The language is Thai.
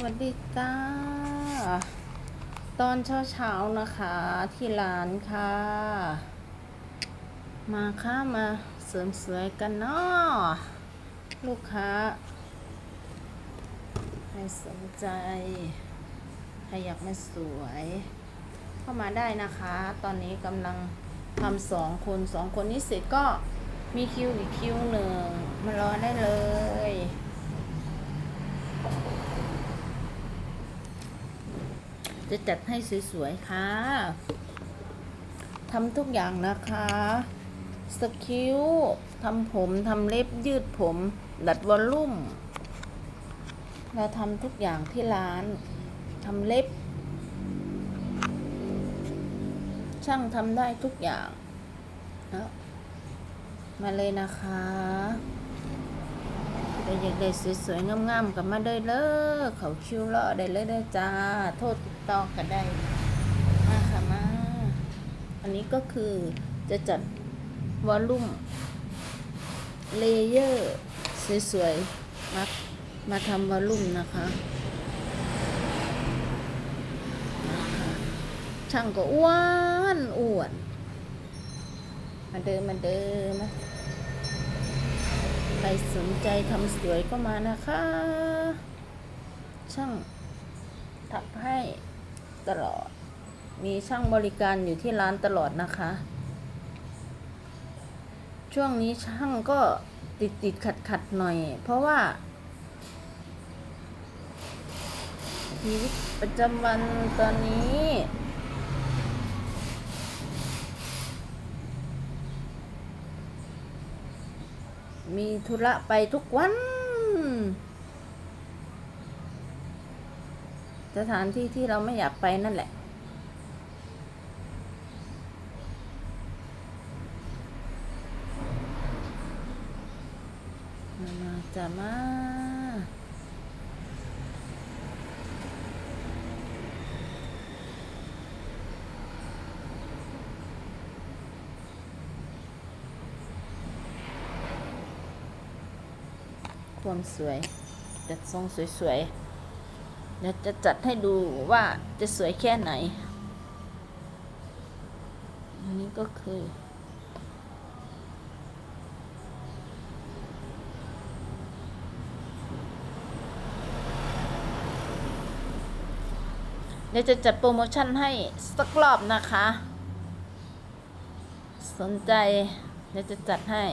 วัสดีจ้า ตอนเช้าเช้าๆนะคะ ที่ร้านค่ะ มาค่ะมาเสริมสวยกันเนาะลูกค้าให้สนใจ ใครอยากมาสวย เข้ามาได้นะคะ ตอนนี้กำลังทำสองคนสองคนนี้เสร็จก็มีคิวอีกคิวหนึ่งมารอได้เลย จะจัดให้สวยๆค่ะทำทุกอย่างนะคะสคิวทำผมทำเล็บยืดผมดัดวอลลุ่ม เราทำทุกอย่างที่ร้านทำเล็บ ช่างทำได้ทุกอย่าง มาเลยนะคะ อยากได้สวยๆงามๆกับมาได้เลยเขาคิวเลาะได้เลยได้อจ้า โทษติดต่อกันได้ มาค่ะมา อันนี้ก็คือจะจัดวอลลุ่มเลเยอร์สวยๆมามาทำวอลลุ่มนะคะช่างก็อ้วนอ้วนมาเดินมาเดินมา สนใจทำสวยก็มานะคะ ช่างทับให้ตลอด มีช่างบริการอยู่ที่ร้านตลอดนะคะ ช่วงนี้ช่างก็ติดติดขัดขัดหน่อย เพราะว่าชีวิตประจำวันตอนนี้ มีธุระไปทุกวัน สถานที่ที่เราไม่อยากไปนั่นแหละ มามาจะมา ความสวย จัดทรงสวยๆเดี๋ยวจะจัดให้ดูว่าจะสวยแค่ไหน อันนี้ก็คือเดี๋ยวจะจัดโปรโมชั่นให้สักรอบนะคะ สนใจเดี๋ยวจะจัดให้